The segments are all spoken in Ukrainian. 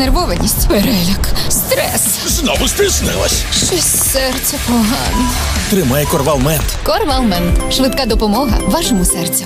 знервованість, переляк, стрес. Знову стиснилась. Щось серце погано. Тримай корвалмент. Корвалмент. Швидка допомога вашому серцю.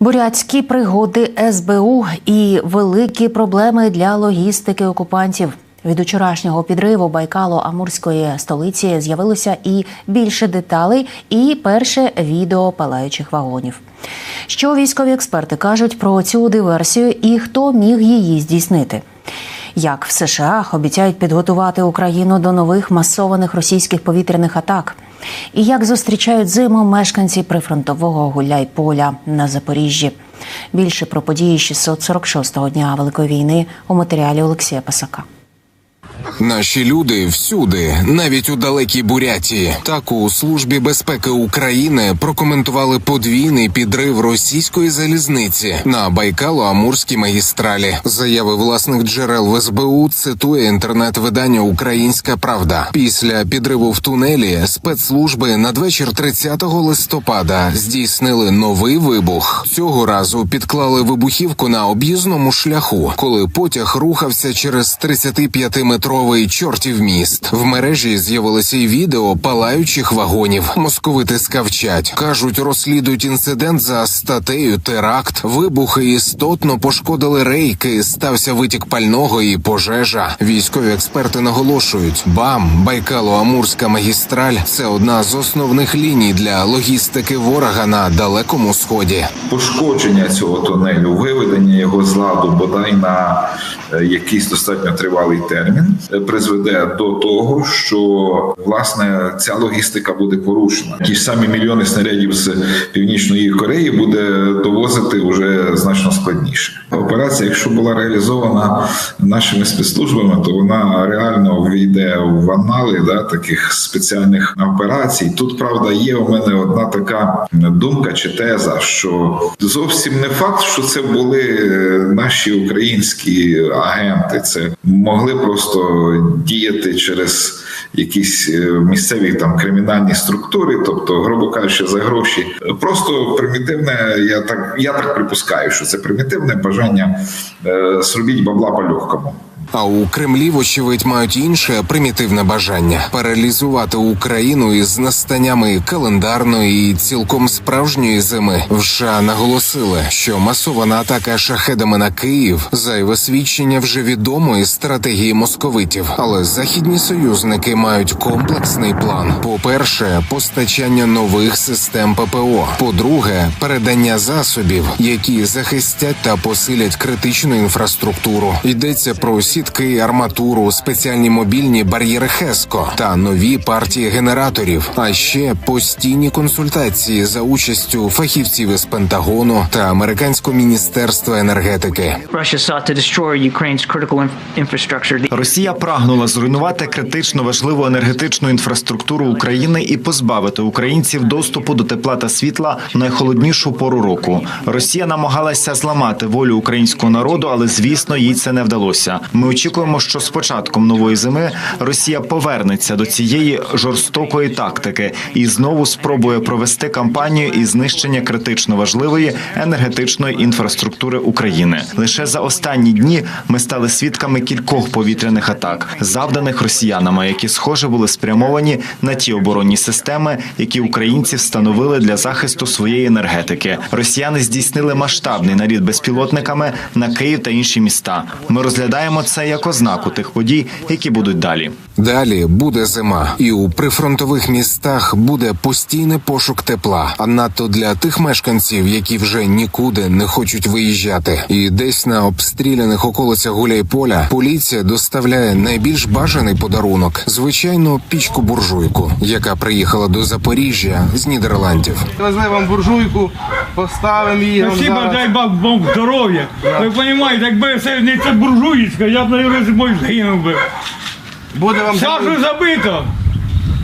Бурятські пригоди СБУ і великі проблеми для логістики окупантів. Від вчорашнього підриву Байкало-Амурської столиці з'явилося і більше деталей, і перше відео палаючих вагонів. Що військові експерти кажуть про цю диверсію і хто міг її здійснити? Як в США обіцяють підготувати Україну до нових масованих російських повітряних атак? І як зустрічають зиму мешканці прифронтового гуляйполя на Запоріжжі? Більше про події 646-го дня Великої війни у матеріалі Олексія Пасака. Наші люди всюди, навіть у далекій Бурятії. Так у службі безпеки України прокоментували подвійний підрив російської залізниці на Байкало-Амурській магістралі. Заяви власних джерел в СБУ цитує інтернет-видання Українська Правда. Після підриву в тунелі спецслужби надвечір 30 листопада здійснили новий вибух. Цього разу підклали вибухівку на об'їзному шляху, коли потяг рухався через 35-метровий чортів міст. В мережі з'явилося й відео палаючих вагонів. Московити скавчать. кажуть, розслідують інцидент за статтею теракт. Вибухи істотно пошкодили рейки. Стався витік пального і пожежа. Військові експерти наголошують: БАМ, Байкало-Амурська магістраль це одна з основних ліній для логістики ворога на далекому сході. пошкодження цього тунелю, виведення його з ладу бодай на е, якийсь достатньо тривалий термін, призведе до того, що власне ця логістика буде порушена. Ті ж самі мільйони снарядів з північної Кореї буде довозити вже значно складніше. Операція, якщо була реалізована нашими спецслужбами, то вона реально війде в анали да, таких спеціальних операцій. Тут правда є у мене одна така думка чи теза, що зовсім не факт, що це були е, наші українські агенти. Це могли просто діяти через якісь е, місцеві там кримінальні структури, тобто, грубо кажучи, за гроші. Просто примітивне, я так я так припускаю, що це примітивне бажання е, зробіть бабла по-легкому. А у Кремлі, вочевидь, мають інше примітивне бажання паралізувати Україну із настаннями календарної і цілком справжньої зими. В США наголосили, що масована атака шахедами на Київ зайве свідчення вже відомої стратегії московитів. Але західні союзники мають комплексний план: по-перше, постачання нових систем ППО. По-друге, передання засобів, які захистять та посилять критичну інфраструктуру. Йдеться про сітки, арматуру, спеціальні мобільні бар'єри Хеско та нові партії генераторів. А ще постійні консультації за участю фахівців із Пентагону та американського міністерства енергетики. Росія прагнула зруйнувати критично важливу енергетичну інфраструктуру України і позбавити українців доступу до тепла та світла в найхолоднішу пору року. Росія намагалася зламати волю українського народу, але звісно, їй це не вдалося. Ми очікуємо, що з початком нової зими Росія повернеться до цієї жорстокої тактики і знову спробує провести кампанію із знищення критично важливої енергетичної інфраструктури України. Лише за останні дні ми стали свідками кількох повітряних атак, завданих росіянами, які схоже були спрямовані на ті оборонні системи, які українці встановили для захисту своєї енергетики. Росіяни здійснили масштабний наліт безпілотниками на Київ та інші міста. Ми розглядаємо це як ознаку тих подій, які будуть далі. Далі буде зима, і у прифронтових містах буде постійний пошук тепла. А надто для тих мешканців, які вже нікуди не хочуть виїжджати. І десь на обстріляних околицях Гуляйполя поліція доставляє найбільш бажаний подарунок звичайно пічку буржуйку, яка приїхала до Запоріжжя з Нідерландів. Везли вам буржуйку, поставимо її. Спасибо, зараз. дай Бог, Бог здоров'я. Ви розумієте, якби це не це буржуїцька, я б, наверное, зимою згинув би. Буде вам Сажу забито,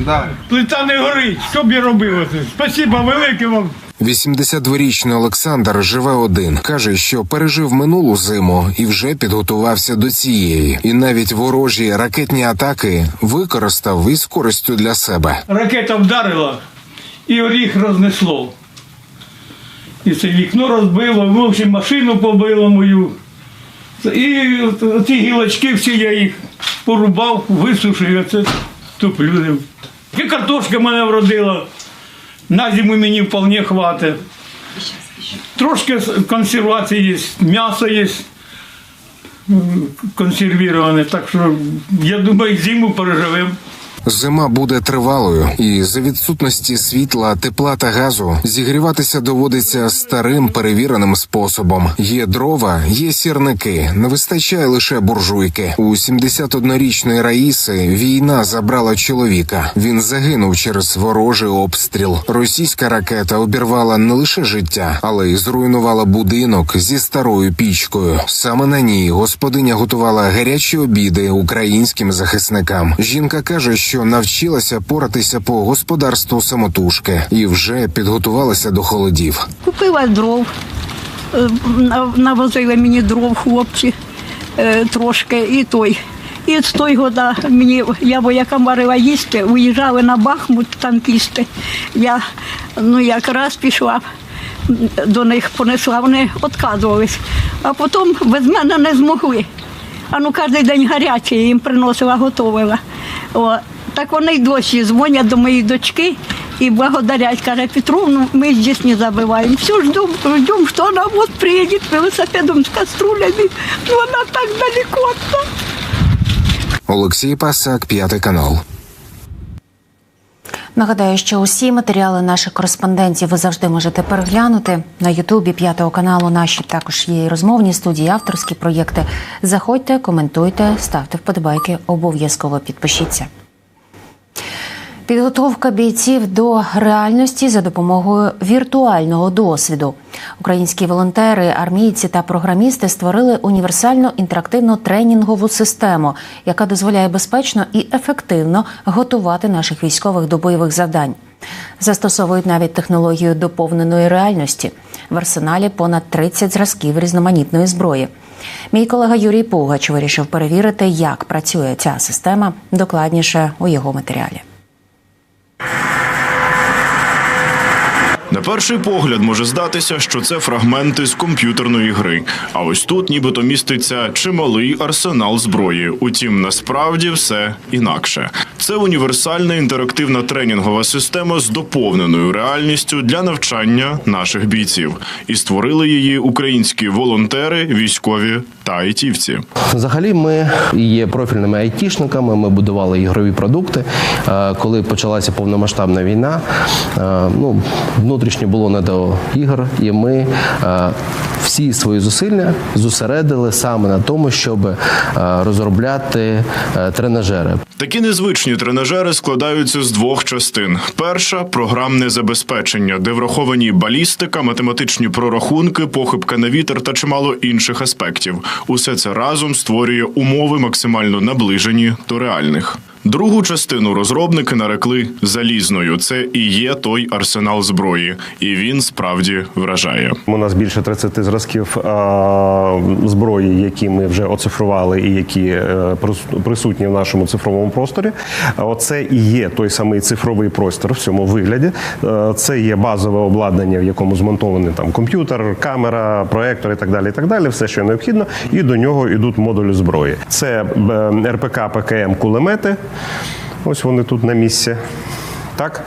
Да. плита не горить. Що б я робив оце? Спасибо велике вам. 82-річний Олександр живе один. каже, що пережив минулу зиму і вже підготувався до цієї, і навіть ворожі ракетні атаки використав із користю для себе. Ракета вдарила і оріх рознесло. І це вікно розбило, в общем, машину побило мою. І ці гілочки всі я їх порубав, висушив, це, туплю. І картошка мене вродила. На зиму мені вполне хватить. Трошки консервації є, м'ясо є консервіроване, так що я думаю, зиму переживемо. Зима буде тривалою, і за відсутності світла, тепла та газу зігріватися доводиться старим перевіреним способом. Є дрова, є сірники, не вистачає лише буржуйки. У 71-річної Раїси війна забрала чоловіка. Він загинув через ворожий обстріл. Російська ракета обірвала не лише життя, але й зруйнувала будинок зі старою пічкою. Саме на ній господиня готувала гарячі обіди українським захисникам. Жінка каже, що навчилася поратися по господарству самотужки і вже підготувалася до холодів. Купила дров, е, навозили мені дров хлопці е, трошки і той. І з той года мені я воякам варила їсти, уїжджали на Бахмут танкісти. Я ну якраз пішла до них, понесла, вони відказувались, а потім без мене не змогли. А ну кожен день гаряче їм приносила, готувала. О, так вони й досі дзвонять до моєї дочки і благодарять. Каже, Петровну, ми здесь не забываем. Все ждем, ждем, что она вот приедет велосипедом с каструлями. Но она так далеко от. Олексій Пасак, п'ятий канал. Нагадаю, що усі матеріали наших кореспондентів ви завжди можете переглянути на Ютубі п'ятого каналу. Наші також є і розмовні студії, авторські проєкти. Заходьте, коментуйте, ставте вподобайки, обов'язково підпишіться. Підготовка бійців до реальності за допомогою віртуального досвіду. Українські волонтери, армійці та програмісти створили універсальну інтерактивну тренінгову систему, яка дозволяє безпечно і ефективно готувати наших військових до бойових завдань. Застосовують навіть технологію доповненої реальності. В арсеналі понад 30 зразків різноманітної зброї. Мій колега Юрій Пугач вирішив перевірити, як працює ця система докладніше у його матеріалі. you перший погляд може здатися, що це фрагменти з комп'ютерної гри. А ось тут нібито міститься чималий арсенал зброї. Утім, насправді все інакше. Це універсальна інтерактивна тренінгова система з доповненою реальністю для навчання наших бійців. І створили її українські волонтери, військові та айтівці. Взагалі, ми є профільними айтішниками. Ми будували ігрові продукти. Е, Коли почалася повномасштабна війна, е, ну внутрішньо було не до ігор, і ми е, всі свої зусилля зосередили саме на тому, щоб е, розробляти е, тренажери. Такі незвичні тренажери складаються з двох частин: перша програмне забезпечення, де враховані балістика, математичні прорахунки, похибка на вітер та чимало інших аспектів. Усе це разом створює умови максимально наближені до реальних. Другу частину розробники нарекли залізною. Це і є той арсенал зброї, і він справді вражає. У нас більше 30 зразків зброї, які ми вже оцифрували і які е, присутні в нашому цифровому просторі. Оце і є той самий цифровий простір в цьому вигляді. Е, Це є базове обладнання, в якому змонтований там комп'ютер, камера, проектор і так далі. І так далі, все, що необхідно, і до нього йдуть модулі зброї. Це е, РПК, ПКМ, кулемети. Ось вони тут на місці. Так.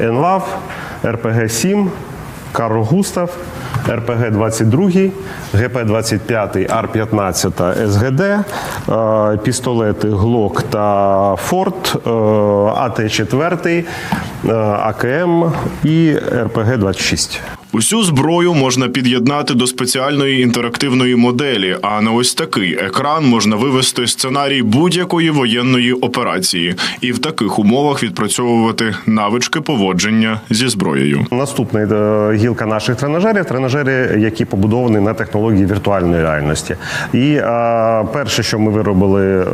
Енлав, РПГ-7, Карл Густав, РПГ-22, ГП-25, Ар-15 СГД, пістолети ГЛОК та Форт, е, АТ-4, е, АКМ і РПГ-26. Усю зброю можна під'єднати до спеціальної інтерактивної моделі. А на ось такий екран можна вивести сценарій будь-якої воєнної операції, і в таких умовах відпрацьовувати навички поводження зі зброєю. Наступна е, гілка наших тренажерів тренажери, які побудовані на технології віртуальної реальності. І е, перше, що ми виробили е,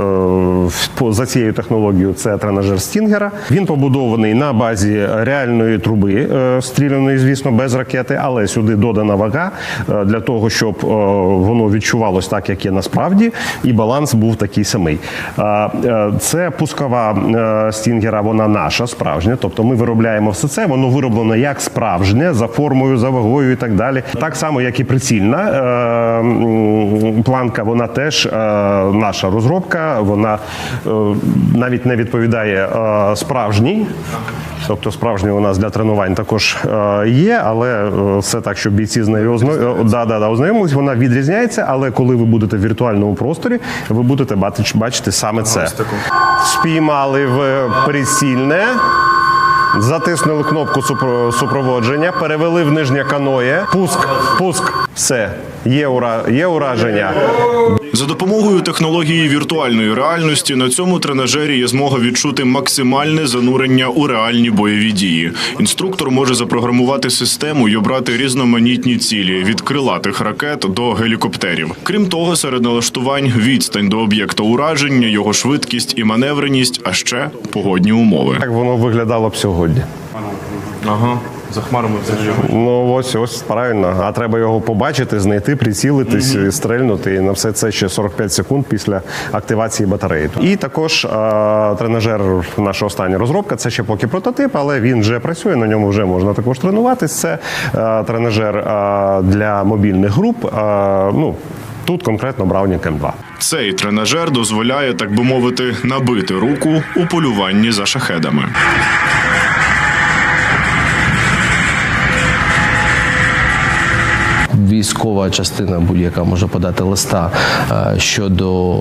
в- по- за цією технологією, це тренажер Стінгера. Він побудований на базі реальної труби, е, стріляної, звісно, без ракет. Ракети, але сюди додана вага е, для того, щоб е, воно відчувалось так, як є насправді, і баланс був такий самий. Е, Це пускова стінгера, вона наша справжня. Тобто ми виробляємо все це, воно вироблено як справжнє, за формою, за вагою і так далі. Так само, як і прицільна планка, вона теж наша розробка. Вона навіть не відповідає справжній. Тобто справжній у нас для тренувань також е, є, але е, все так, щоб бійці з нею е, ознайомились, вона відрізняється, але коли ви будете в віртуальному просторі, ви будете бачити, бачити саме це. Спіймали в прицільне. Затиснули кнопку супро- супроводження, перевели в нижнє каноє. Пуск, пуск, все. Є, ура... є ураження. За допомогою технології віртуальної реальності на цьому тренажері є змога відчути максимальне занурення у реальні бойові дії. Інструктор може запрограмувати систему і обрати різноманітні цілі від крилатих ракет до гелікоптерів. Крім того, серед налаштувань відстань до об'єкта ураження, його швидкість і маневреність, а ще погодні умови. Як воно виглядало б сьогодні? Ага, за хмарами взагалі. Ну ось ось правильно. А треба його побачити, знайти, прицілитись, і стрельнути. І на все це ще 45 секунд після активації батареї. І також е, тренажер, наша остання розробка, це ще поки прототип, але він вже працює. На ньому вже можна також тренуватись. Це е, тренажер е, для мобільних груп. Е, ну тут конкретно Browning M2. Цей тренажер дозволяє, так би мовити, набити руку у полюванні за шахедами. Військова частина будь-яка може подати листа е, щодо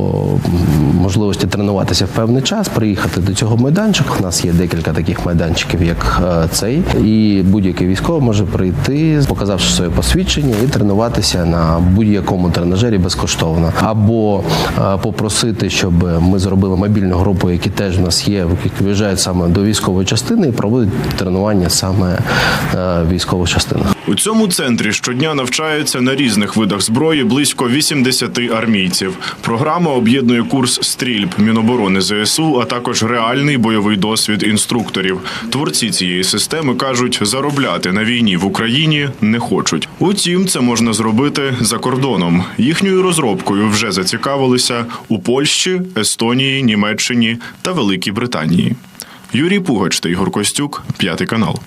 можливості тренуватися в певний час, приїхати до цього майданчика. У нас є декілька таких майданчиків, як е, цей, і будь-який військовий може прийти, показавши своє посвідчення, і тренуватися на будь-якому тренажері безкоштовно, або е, попросити, щоб ми зробили мобільну групу, які теж в нас є, які виїжджають саме до військової частини і проводять тренування саме в військових частинах. У цьому центрі щодня навчаються на різних видах зброї близько 80 армійців. Програма об'єднує курс стрільб Міноборони ЗСУ, а також реальний бойовий досвід інструкторів. Творці цієї системи кажуть, заробляти на війні в Україні не хочуть. Утім, це можна зробити за кордоном. Їхньою розробкою вже зацікавилися у Польщі, Естонії, Німеччині та Великій Британії. Юрій Пугач та Ігор Костюк, п'ятий канал.